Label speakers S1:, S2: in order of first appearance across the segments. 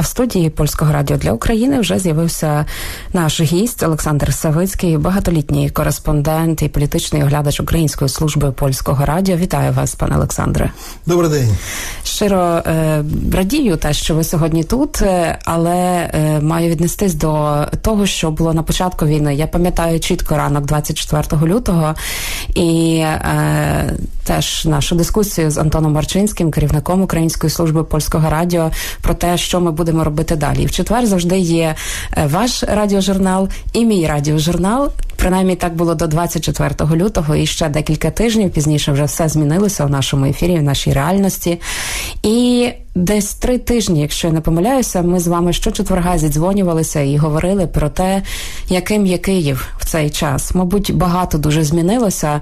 S1: А в студії польського радіо для України вже з'явився наш гість Олександр Савицький, багатолітній кореспондент і політичний оглядач Української служби польського радіо. Вітаю вас, пане Олександре.
S2: Добрий день.
S1: Щиро е, радію те, що ви сьогодні тут, е, але е, маю віднестись до того, що було на початку війни. Я пам'ятаю чітко ранок 24 лютого і теж нашу дискусію з Антоном Марчинським, керівником Української служби польського радіо, про те, що ми будемо робити далі. І в четвер завжди є е, ваш радіожурнал і мій радіожурнал. Принаймні так було до 24 лютого, і ще декілька тижнів пізніше вже все змінилося в нашому ефірі, в нашій реальності. І десь три тижні, якщо я не помиляюся, ми з вами щочетверга зідзвонювалися і говорили про те, яким є Київ в цей час. Мабуть, багато дуже змінилося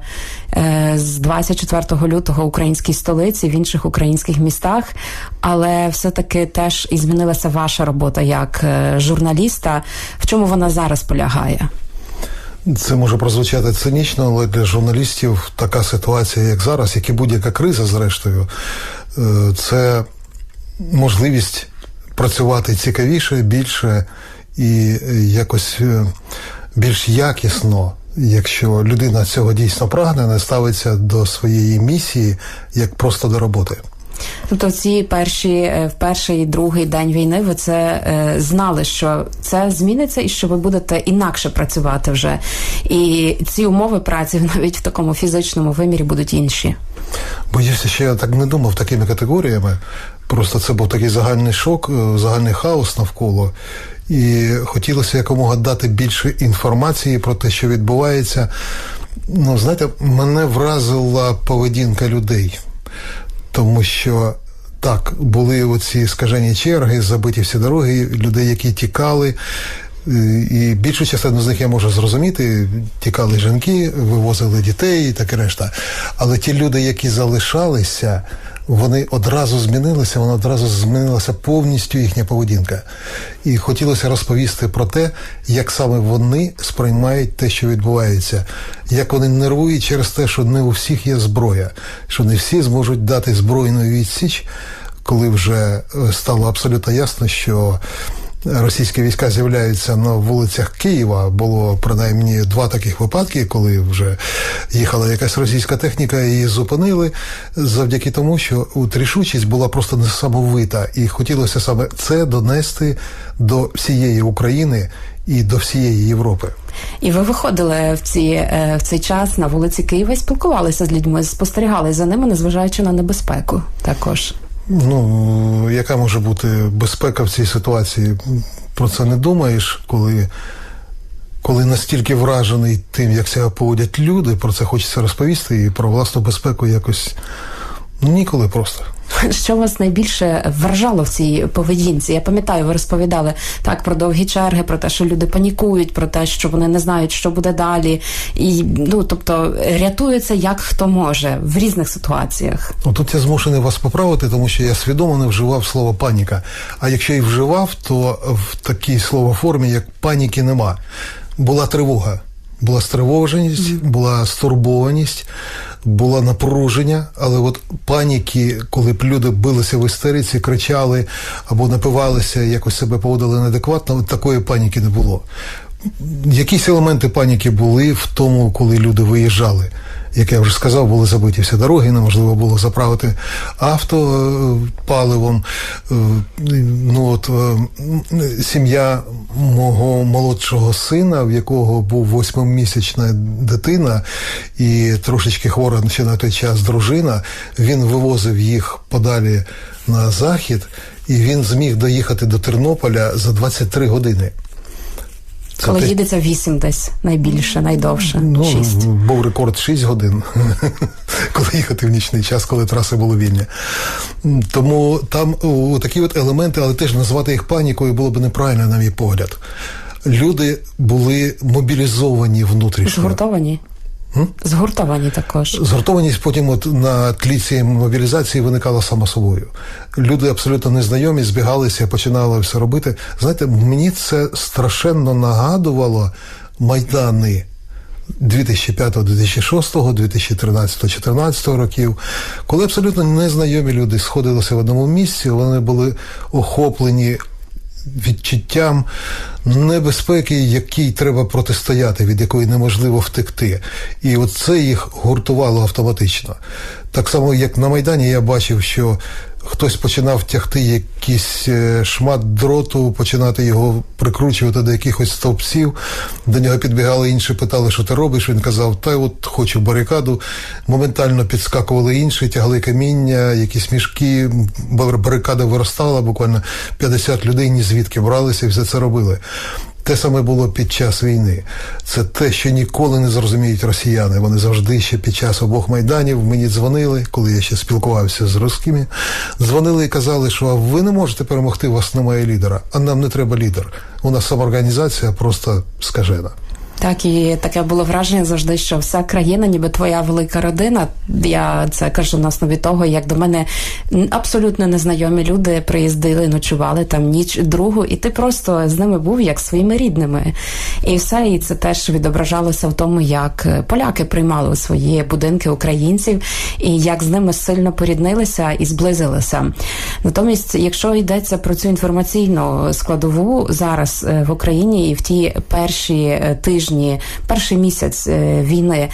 S1: е, з 24 лютого українській столиці, в інших українських містах, але все-таки теж і змінилася ваша робота як е, журналіста. В чому вона зараз полягає?
S2: Це може прозвучати цинічно, але для журналістів така ситуація, як зараз, як і будь-яка криза, зрештою, е, це можливість працювати цікавіше, більше і якось е, більш якісно. Якщо людина цього дійсно прагне, не ставиться до своєї місії як просто до роботи.
S1: Тобто, в ці перші в перший і другий день війни ви це е, знали, що це зміниться, і що ви будете інакше працювати вже. І ці умови праці навіть в такому фізичному вимірі будуть інші.
S2: Боюся, що я так не думав такими категоріями. Просто це був такий загальний шок, загальний хаос навколо. І хотілося якомога дати більше інформації про те, що відбувається. Ну, знаєте, мене вразила поведінка людей тому що так, були оці скажені черги, забиті всі дороги, людей, які тікали. І більшу частину з них я можу зрозуміти, тікали жінки, вивозили дітей і таке решта. Але ті люди, які залишалися, вони одразу змінилися, вона одразу змінилася повністю їхня поведінка. І хотілося розповісти про те, як саме вони сприймають те, що відбувається, як вони нервують через те, що не у всіх є зброя, що не всі зможуть дати збройну відсіч, коли вже стало абсолютно ясно, що російські війська з'являються на вулицях Києва. Було принаймні два таких випадки, коли вже їхала якась російська техніка, її зупинили завдяки тому, що рішучість була просто несамовита, і хотілося саме це донести до всієї України. І до всієї Європи,
S1: і ви виходили в ці в цей час на вулиці Києва і спілкувалися з людьми, спостерігали за ними, незважаючи на небезпеку, також.
S2: Ну, яка може бути безпека в цій ситуації? Про це не думаєш, коли коли настільки вражений тим, як себе поводять люди, про це хочеться розповісти, і про власну безпеку якось ну, ніколи просто.
S1: Що вас найбільше вражало в цій поведінці? Я пам'ятаю, ви розповідали так про довгі черги, про те, що люди панікують, про те, що вони не знають, що буде далі, і ну тобто рятуються як хто може в різних ситуаціях.
S2: Ну, тут я змушений вас поправити, тому що я свідомо не вживав слово паніка. А якщо і вживав, то в такій словоформі, як паніки, нема. Була тривога. Була стривоженість, була стурбованість, була напруження, але от паніки, коли б люди билися в істериці, кричали або напивалися, якось себе поводили неадекватно, от такої паніки не було. Якісь елементи паніки були в тому, коли люди виїжджали. Як я вже сказав, були забиті всі дороги, неможливо було заправити авто паливом. Ну от сім'я мого молодшого сина, в якого був восьмимісячна дитина і трошечки хвора ще на той час дружина, він вивозив їх подалі на захід, і він зміг доїхати до Тернополя за 23 години.
S1: Це Коли ти... їдеться 8 десь найбільше, найдовше.
S2: Ну,
S1: 6.
S2: Був рекорд 6 годин, коли їхати в нічний час, коли траси були вільні. Тому там о, такі от елементи, але теж назвати їх панікою було б неправильно, на мій погляд. Люди були мобілізовані внутрішньо.
S1: Згуртовані? Згуртовані також.
S2: Згуртованість потім от на тлі цієї мобілізації виникала само собою. Люди абсолютно незнайомі, збігалися, починали все робити. Знаєте, мені це страшенно нагадувало майдани 2005, 2006, 2013, 2014 років, коли абсолютно незнайомі люди сходилися в одному місці, вони були охоплені відчуттям небезпеки, якій треба протистояти, від якої неможливо втекти. І от це їх гуртувало автоматично. Так само, як на Майдані, я бачив, що хтось починав тягти якийсь е, шмат дроту, починати його прикручувати до якихось стовпців. До нього підбігали інші, питали, що ти робиш. Він казав, та от хочу барикаду. Моментально підскакували інші, тягли каміння, якісь мішки, бар- барикада виростала, буквально 50 людей ні звідки бралися і все це робили. Те саме було під час війни. Це те, що ніколи не зрозуміють росіяни. Вони завжди ще під час обох майданів мені дзвонили, коли я ще спілкувався з русскими. Дзвонили і казали, що «А ви не можете перемогти, у вас немає лідера. А нам не треба лідер. У нас самоорганізація просто скажена.
S1: Так, і таке було враження завжди, що вся країна, ніби твоя велика родина. Я це кажу на основі того, як до мене абсолютно незнайомі люди приїздили, ночували там ніч другу, і ти просто з ними був як своїми рідними. І все, і це теж відображалося в тому, як поляки приймали у свої будинки українців, і як з ними сильно поріднилися і зблизилися. Натомість, якщо йдеться про цю інформаційну складову зараз е, в Україні і в ті перші е, тижні, перший місяць е, війни.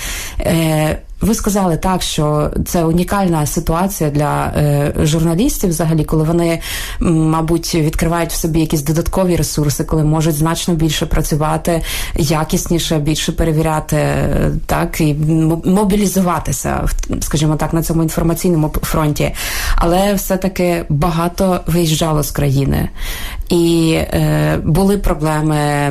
S1: Ви сказали так, що це унікальна ситуація для е, журналістів, взагалі, коли вони, мабуть, відкривають в собі якісь додаткові ресурси, коли можуть значно більше працювати, якісніше, більше перевіряти, е, так і мобілізуватися, скажімо так, на цьому інформаційному фронті. Але все-таки багато виїжджало з країни. І е, були проблеми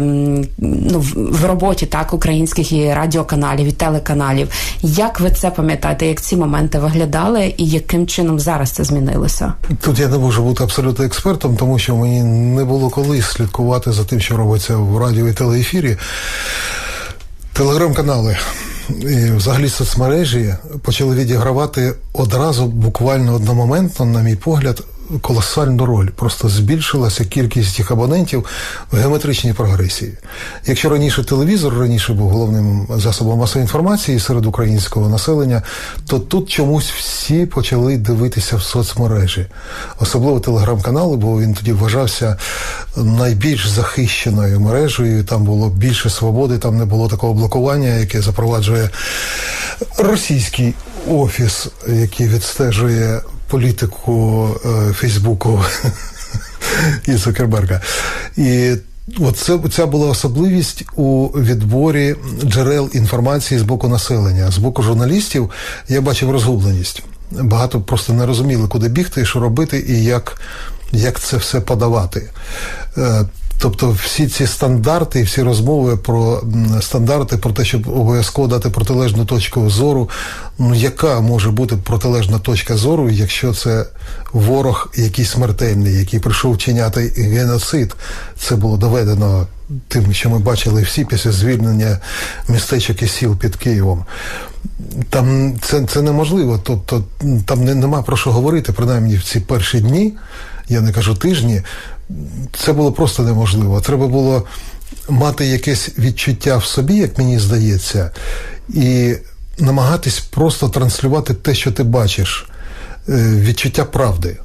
S1: ну, в роботі так українських і радіоканалів, і телеканалів. Як ви це пам'ятаєте? Як ці моменти виглядали, і яким чином зараз це змінилося?
S2: Тут я не можу бути абсолютно експертом, тому що мені не було коли слідкувати за тим, що робиться в радіо і телеефірі. Телеграм-канали і взагалі соцмережі почали відігравати одразу, буквально одномоментно, на мій погляд, колосальну роль. Просто збільшилася кількість їх абонентів в геометричній прогресії. Якщо раніше телевізор раніше був головним засобом масової інформації серед українського населення, то тут чомусь всі почали дивитися в соцмережі, особливо телеграм-канали, бо він тоді вважався найбільш захищеною мережею. Там було більше свободи, там не було такого блокування, яке запроваджує російський офіс, який відстежує політику е, Фейсбуку і Цукерберга. І Оце ця була особливість у відборі джерел інформації з боку населення. З боку журналістів я бачив розгубленість. Багато просто не розуміли, куди бігти, що робити і як, як це все подавати. Тобто всі ці стандарти, і всі розмови про стандарти, про те, щоб обов'язково дати протилежну точку зору. Ну яка може бути протилежна точка зору, якщо це ворог якийсь смертельний, який прийшов вчиняти геноцид? Це було доведено тим, що ми бачили всі після звільнення містечок і сіл під Києвом. Там це, це неможливо. Тобто там не, нема про що говорити, принаймні в ці перші дні, я не кажу тижні. Це було просто неможливо. Треба було мати якесь відчуття в собі, як мені здається, і намагатись просто транслювати те, що ти бачиш, Е, відчуття правди,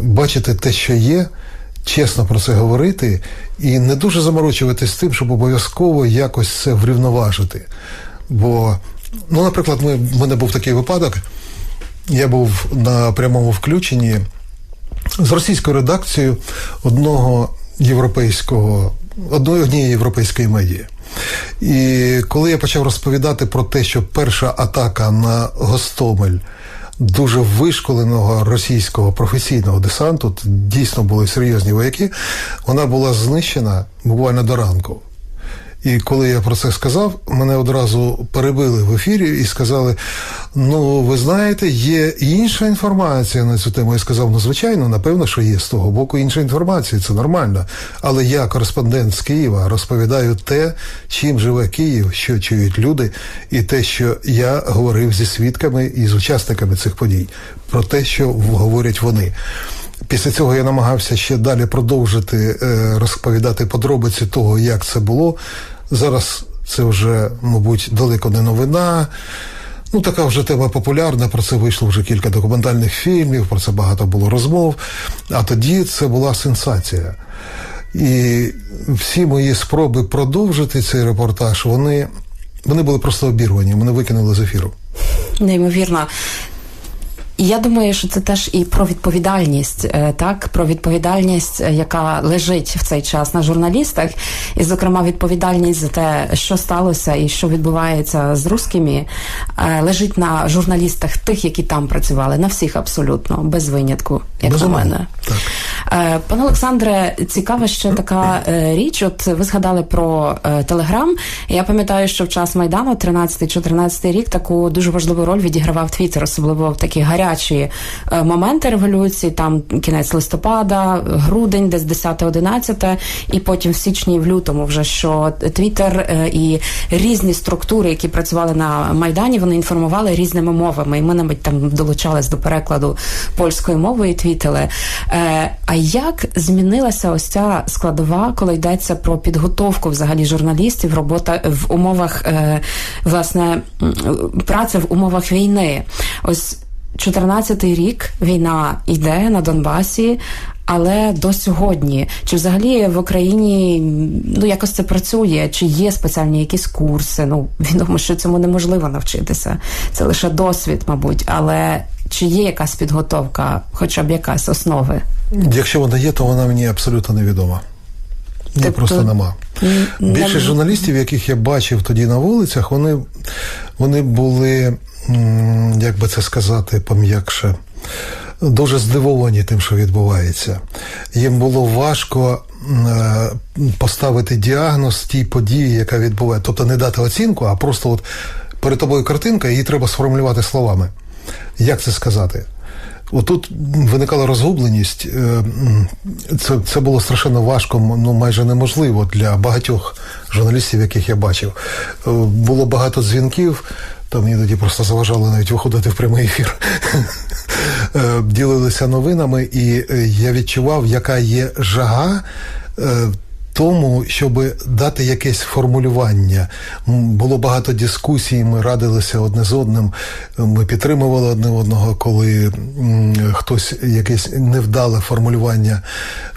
S2: бачити те, що є, чесно про це говорити, і не дуже заморочуватись тим, щоб обов'язково якось це врівноважити. Бо, ну, наприклад, в мене був такий випадок. Я був на прямому включенні з російською редакцією одного європейського, однієї європейської медії. І коли я почав розповідати про те, що перша атака на Гостомель дуже вишколеного російського професійного десанту, тут дійсно були серйозні вояки, вона була знищена буквально до ранку. І коли я про це сказав, мене одразу перебили в ефірі і сказали: ну, ви знаєте, є інша інформація на цю тему. Я сказав, ну, звичайно, напевно, що є з того боку інша інформація, це нормально. Але я, кореспондент з Києва, розповідаю те, чим живе Київ, що чують люди, і те, що я говорив зі свідками і з учасниками цих подій, про те, що говорять вони. Після цього я намагався ще далі продовжити е, розповідати подробиці того, як це було. Зараз це вже, мабуть, далеко не новина. Ну, така вже тема популярна, про це вийшло вже кілька документальних фільмів, про це багато було розмов. А тоді це була сенсація. І всі мої спроби продовжити цей репортаж, вони, вони були просто обірвані, мене викинули з ефіру.
S1: Неймовірно. І я думаю, що це теж і про відповідальність, е, так про відповідальність, е, яка лежить в цей час на журналістах, і, зокрема, відповідальність за те, що сталося і що відбувається з русскими, е, лежить на журналістах тих, які там працювали, на всіх абсолютно, без винятку, як на мене.
S2: так.
S1: Пане Олександре, цікава ще така річ. От ви згадали про Телеграм. Я пам'ятаю, що в час майдану, 13-14 рік, таку дуже важливу роль відігравав Твіттер, особливо в такі гарячі е, моменти революції, там кінець листопада, грудень, десь 10-11, і потім в січні в лютому, вже що Твіттер е, і різні структури, які працювали на майдані, вони інформували різними мовами. І ми навіть там долучались до перекладу польської мови і твітили. Е, а як змінилася ось ця складова, коли йдеться про підготовку взагалі журналістів, робота в умовах власне праці в умовах війни? Ось 14-й рік війна йде на Донбасі. Але до сьогодні, чи взагалі в Україні ну якось це працює? Чи є спеціальні якісь курси? Ну відомо, що цьому неможливо навчитися. Це лише досвід, мабуть, але чи є якась підготовка, хоча б якась основи?
S2: Якщо вона є, то вона мені абсолютно невідома. Ні, тобто... просто нема. Більше журналістів, яких я бачив тоді на вулицях, вони, вони були як би це сказати, пом'якше, дуже здивовані тим, що відбувається. Їм було важко е, поставити діагноз тій події, яка відбувається. Тобто не дати оцінку, а просто от перед тобою картинка, її треба сформулювати словами. Як це сказати? Отут виникала розгубленість. Е, це це було страшенно важко, ну майже неможливо для багатьох журналістів, яких я бачив. Е, було багато дзвінків. Там іноді просто заважали навіть виходити в прямий ефір. Е, ділилися новинами, і е, я відчував, яка є жага. Е, тому, щоб дати якесь формулювання, було багато дискусій. Ми радилися одне з одним. Ми підтримували одне одного, коли хтось якесь невдале формулювання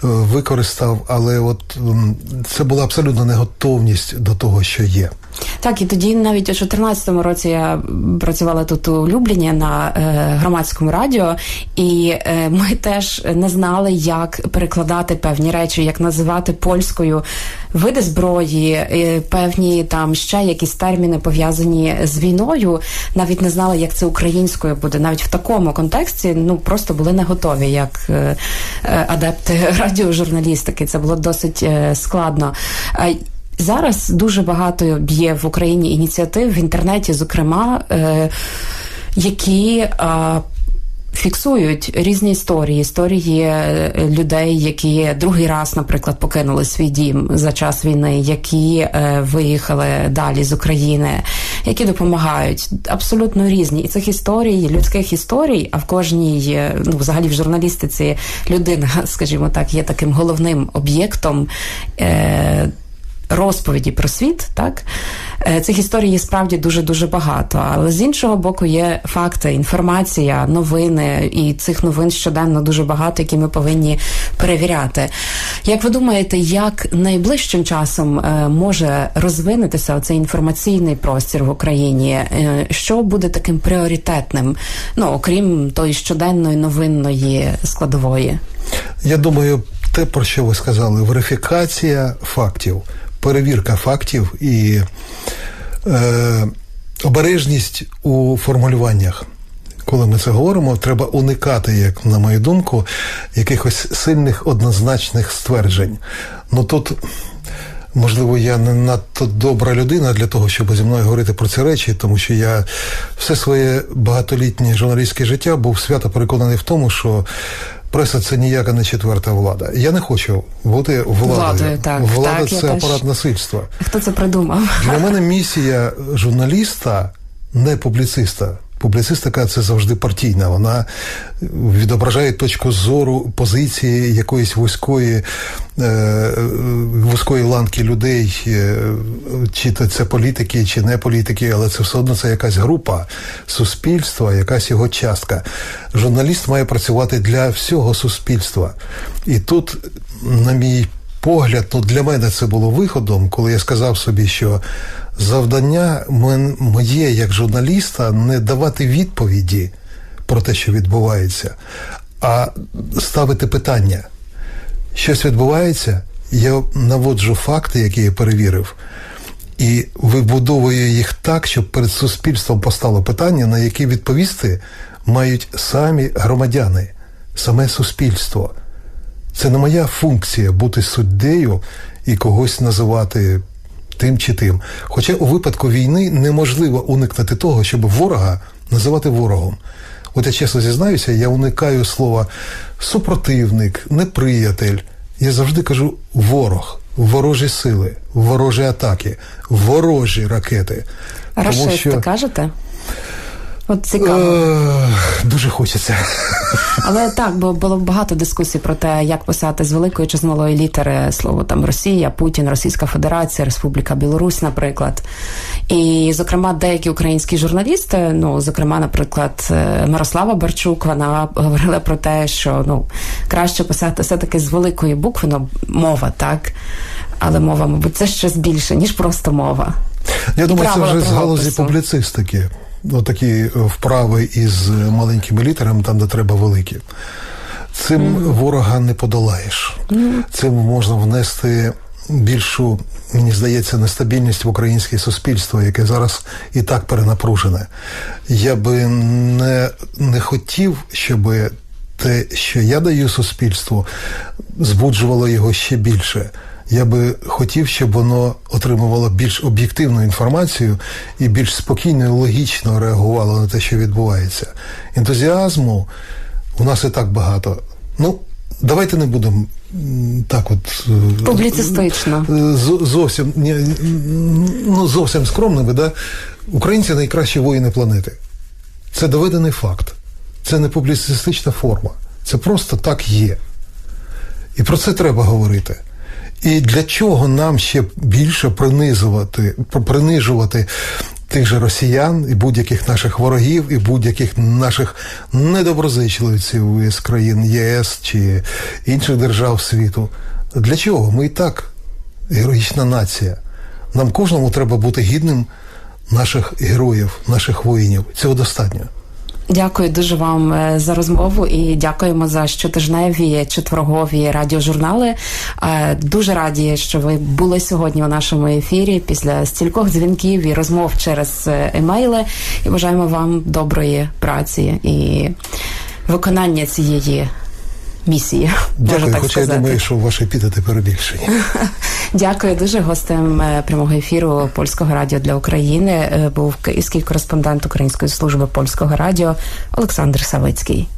S2: використав. Але от це була абсолютно неготовність до того, що є.
S1: Так, і тоді навіть у 2014 році я працювала тут у Любліні на е, громадському радіо, і е, ми теж не знали, як перекладати певні речі, як називати польською види зброї, е, певні там ще якісь терміни пов'язані з війною. Навіть не знали, як це українською буде. Навіть в такому контексті ну просто були не готові, як е, е адепти радіожурналістики. Це було досить складно. Зараз дуже багато є в Україні ініціатив в інтернеті, зокрема, які фіксують різні історії, історії е, людей, які другий раз, наприклад, покинули свій дім за час війни, які е, виїхали далі з України, які допомагають абсолютно різні. І цих історій, людських історій, а в кожній, е, ну взагалі в журналістиці людина, скажімо так, є таким головним об'єктом. Е, розповіді про світ, так е, цих історій є справді дуже дуже багато. Але з іншого боку, є факти, інформація, новини, і цих новин щоденно дуже багато, які ми повинні перевіряти. Як ви думаєте, як найближчим часом е, може розвинутися цей інформаційний простір в Україні? Е, що буде таким пріоритетним? Ну окрім тої щоденної новинної складової?
S2: Я думаю, те, про що ви сказали, верифікація фактів перевірка фактів і е, обережність у формулюваннях. Коли ми це говоримо, треба уникати, як на мою думку, якихось сильних однозначних стверджень. Ну тут, можливо, я не надто добра людина для того, щоб зі мною говорити про ці речі, тому що я все своє багатолітнє журналістське життя був свято переконаний в тому, що преса це ніяка не четверта влада. Я не хочу бути владою.
S1: Владою, так.
S2: Влада
S1: так,
S2: це апарат теж... насильства.
S1: Хто це придумав?
S2: Для мене місія журналіста, не публіциста. Публіцистика це завжди партійна. Вона відображає точку зору позиції якоїсь вузької е, вузької ланки людей, е, чи то це політики, чи не політики, але це все одно це якась група суспільства, якась його частка. Журналіст має працювати для всього суспільства. І тут, на мій погляд, ну для мене це було виходом, коли я сказав собі, що завдання моє як журналіста не давати відповіді про те, що відбувається, а ставити питання. Щось відбувається, я наводжу факти, які я перевірив, і вибудовую їх так, щоб перед суспільством постало питання, на які відповісти мають самі громадяни, саме суспільство. Це не моя функція бути суддею і когось називати тим чи тим. Хоча у випадку війни неможливо уникнути того, щоб ворога називати ворогом. От я чесно зізнаюся, я уникаю слова супротивник, неприятель. Я завжди кажу ворог, ворожі сили, ворожі атаки, ворожі ракети.
S1: Рашисти кажете? От цікаво.
S2: Е, дуже хочеться.
S1: Але так, бо було багато дискусій про те, як писати з великої чи з малої літери слово там Росія, Путін, Російська Федерація, Республіка Білорусь, наприклад. І, зокрема, деякі українські журналісти, ну, зокрема, наприклад, е, Мирослава Барчук, вона говорила про те, що ну краще писати все-таки з великої букви, ну, мова, так. Але мова, мабуть, це щось більше, ніж просто мова.
S2: Я думаю, це вже з галузі публіцистики. Ну, такі е, вправи із маленькими літерами, там, де треба великі. Цим ворога не подолаєш. Цим можна внести більшу, мені здається, нестабільність в українське суспільство, яке зараз і так перенапружене. Я би не, не хотів, щоб те, що я даю суспільству, збуджувало його ще більше. Я би хотів, щоб воно отримувало більш об'єктивну інформацію і більш спокійно і логічно реагувало на те, що відбувається. Ентузіазму у нас і так багато. Ну, давайте не будемо так от. е,
S1: Публіцистично.
S2: е, Зовсім ні, ну, зовсім скромними, да? Українці найкращі воїни планети. Це доведений факт. Це не публіцистична форма. Це просто так є. І про це треба говорити. І для чого нам ще більше принизувати, пр- принижувати тих же росіян і будь-яких наших ворогів, і будь-яких наших недоброзичливців із країн ЄС чи інших держав світу? Для чого? Ми і так героїчна нація. Нам кожному треба бути гідним наших героїв, наших воїнів. Цього достатньо.
S1: Дякую дуже вам е, за розмову і дякуємо за щотижневі четвергові радіожурнали. Е, Дуже раді, що ви були сьогодні у нашому ефірі після стількох дзвінків і розмов через е, емейли. І бажаємо вам доброї праці і виконання цієї місії. Можу
S2: Дякую,
S1: так
S2: хоча я
S1: сказати.
S2: думаю, що ваші епітети перебільшені.
S1: Дякую дуже гостем е, прямого ефіру польського радіо для України. е, Був київський кореспондент Української служби польського радіо Олександр Савицький.